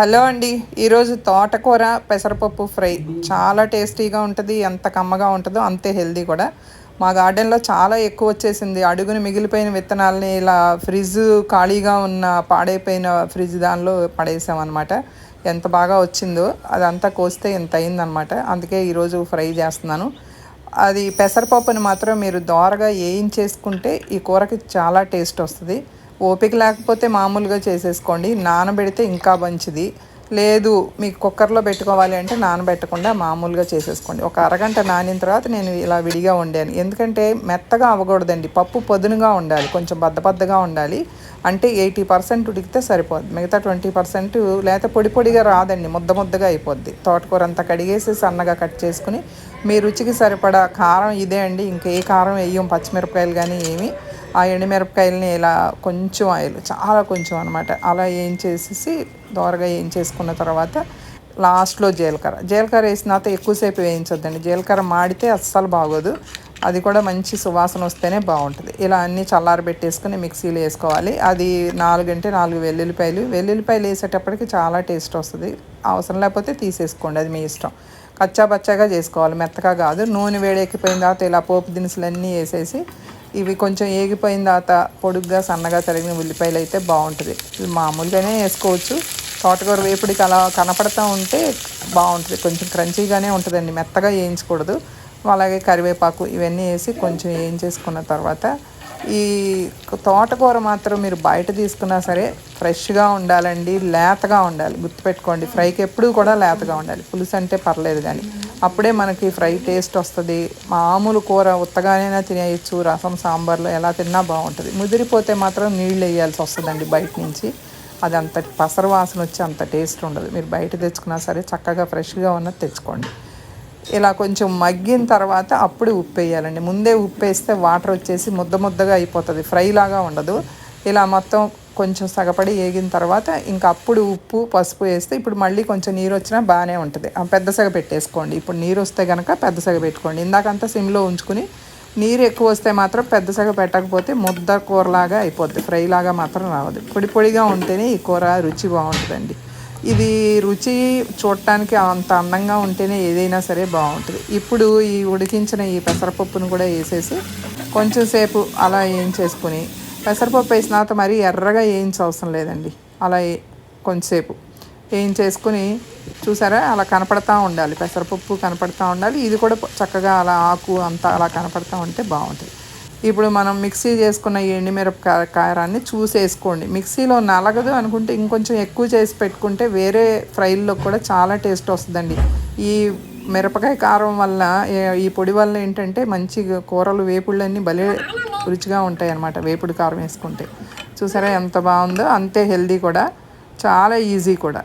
Hello అండి. ఈరోజు తోటకూర పెసరపప్పు ఫ్రై. చాలా టేస్టీగా ఉంటుంది ఎంత కమ్మగా ఉంటుందో అంతే హెల్దీ కూడా. మా గార్డెన్లో చాలా ఎక్కువ వచ్చేసింది. అడుగుని మిగిలిపోయిన విత్తనాలని ఇలా ఫ్రిడ్జ్ ఖాళీగా ఉన్న పాడైపోయిన ఫ్రిడ్జ్ దానిలో పడేసామన్నమాట. ఎంత బాగా వచ్చిందో అదంతా కోస్తే ఎంత అయిందనమాట అందుకే ఈరోజు ఫ్రై చేస్తున్నాను. అది పెసరపప్పుని మాత్రం మీరు దోరగా వేయించేసుకుంటే ఈ కూరకి చాలా టేస్ట్ వస్తుంది. ఓపిక లేకపోతే మామూలుగా చేసేసుకోండి. నానబెడితే ఇంకా మంచిది. లేదు మీకు కుక్కర్లో పెట్టుకోవాలి అంటే నానబెట్టకుండా మామూలుగా చేసేసుకోండి. ఒక అరగంట నానిన తర్వాత నేను ఇలా విడిగా వండాను. ఎందుకంటే మెత్తగా అవ్వకూడదండి. పప్పు పొదునుగా ఉండాలి. కొంచెం బద్దబద్దగా ఉండాలి. అంటే ఎయిటీ పర్సెంట్ ఉడికితే సరిపోద్ది. మిగతా ట్వంటీ పర్సెంట్ లేకపోతే పొడి పొడిగా రాదండి. ముద్ద ముద్దగా అయిపోద్ది. తోటకూర అంతా కడిగేసి సన్నగా కట్ చేసుకుని మీ రుచికి సరిపడా కారం ఇదే అండి. ఇంకే కారం వేయం. పచ్చిమిరపకాయలు కానీ ఏమి. ఆ ఎండుమిరపకాయలని ఇలా కొంచెం ఆయిల్ చాలా కొంచెం అనమాట అలా ఏం చేసేసి దోరగా ఏం చేసుకున్న తర్వాత లాస్ట్లో జీలకర్ర. జీలకర్ర వేసిన తర్వాత ఎక్కువసేపు వేయించొద్దండి. జీలకర్ర మాడితే అస్సలు బాగోదు. అది కూడా మంచి సువాసన వస్తేనే బాగుంటుంది. ఇలా అన్నీ చల్లారబెట్టేసుకుని మిక్సీలో వేసుకోవాలి. అది నాలుగంటే నాలుగు వెల్లుల్లిపాయలు. వెల్లుల్లిపాయలు వేసేటప్పటికి చాలా టేస్ట్ వస్తుంది. అవసరం లేకపోతే తీసేసుకోండి. అది మీ ఇష్టం. కచ్చా పచ్చాగా చేసుకోవాలి. మెత్తగా కాదు. నూనె వేడెక్కిపోయిన తర్వాత ఇలా పోపు దినుసులన్నీ వేసేసి ఇవి కొంచెం ఏగిపోయిన తర్వాత పొడుగ్గా సన్నగా తరిగిన ఉల్లిపాయలు అయితే బాగుంటుంది. ఇవి మామూలుగానే వేసుకోవచ్చు. తోటకూర వేపుడికి అలా కనపడతా ఉంటే బాగుంటుంది. కొంచెం క్రంచీగానే ఉంటుందండి. మెత్తగా వేయించకూడదు. అలాగే కరివేపాకు ఇవన్నీ వేసి కొంచెం ఏం చేసుకున్న తర్వాత ఈ తోటకూర మాత్రం మీరు బయట తీసుకున్నా సరే ఫ్రెష్గా ఉండాలండి లేతగా ఉండాలి. గుర్తుపెట్టుకోండి ఫ్రైకి ఎప్పుడూ కూడా లేతగా ఉండాలి. పులుసు అంటే పర్లేదు కానీ. అప్పుడే మనకి ఫ్రై టేస్ట్ వస్తుంది. మామూలు కూర ఉత్తగానైనా తినేయచ్చు. రసం సాంబార్లో ఎలా తిన్నా బాగుంటుంది. ముదిరిపోతే మాత్రం నీళ్ళు వేయాల్సి వస్తుందండి బయట నుంచి. అది అంత పసరు వాసన వచ్చి అంత టేస్ట్ ఉండదు. మీరు బయట తెచ్చుకున్నా సరే చక్కగా ఫ్రెష్గా ఉన్నది తెచ్చుకోండి. ఇలా కొంచెం మగ్గిన తర్వాత అప్పుడు ఉప్పు వేయాలండి ముందే ఉప్పు వేస్తే వాటర్ వచ్చేసి ముద్ద ముద్దగా అయిపోతుంది. ఫ్రై లాగా ఉండదు. ఇలా మొత్తం కొంచెం సగపడి వేగిన తర్వాత ఇంకా అప్పుడు ఉప్పు పసుపు వేస్తే ఇప్పుడు మళ్ళీ కొంచెం నీరు వచ్చినా బాగానే ఉంటుంది. పెద్ద సగ పెట్టేసుకోండి. ఇప్పుడు నీరు వస్తే కనుక పెద్ద సగ పెట్టుకోండి. ఇందాకంతా సిమ్లో ఉంచుకుని నీరు ఎక్కువ వస్తే మాత్రం పెద్ద సగ పెట్టకపోతే ముద్ద కూరలాగా అయిపోద్ది. ఫ్రై లాగా మాత్రం రావద్దు పొడి పొడిగా ఉంటేనే ఈ కూర రుచి బాగుంటుందండి. ఇది రుచి చూడటానికి అంత అందంగా ఉంటేనే ఏదైనా సరే బాగుంటుంది. ఇప్పుడు ఈ ఉడికించిన ఈ పెసరపప్పును కూడా వేసేసి కొంచెం సేపు అలా వేయించేసుకుని పెసరపప్పు వేసిన తర్వాత మరీ ఎర్రగా వేయించవసరం లేదండి. అలా కొంచెంసేపు ఏం చూసారా అలా కనపడతా ఉండాలి. పెసరపప్పు కనపడతా ఉండాలి. ఇది కూడా చక్కగా అలా ఆకు అంతా అలా కనపడతా ఉంటే బాగుంటుంది. ఇప్పుడు మనం మిక్సీ చేసుకున్న ఈ ఎండిమిరపకాయ కారాన్ని చూసేసుకోండి. మిక్సీలో నలగదు అనుకుంటే ఇంకొంచెం ఎక్కువ చేసి పెట్టుకుంటే వేరే ఫ్రైల్లో కూడా చాలా టేస్ట్ వస్తుందండి. ఈ మిరపకాయ కారం వల్ల ఈ పొడి వల్ల ఏంటంటే మంచి కూరలు వేపుళ్ళన్నీ భలే రుచిగా ఉంటాయి అన్నమాట వేపుడు కారం వేసుకుంటే. చూసారా ఎంత బాగుందో? అంతే హెల్దీ కూడా. చాలా ఈజీ కూడా.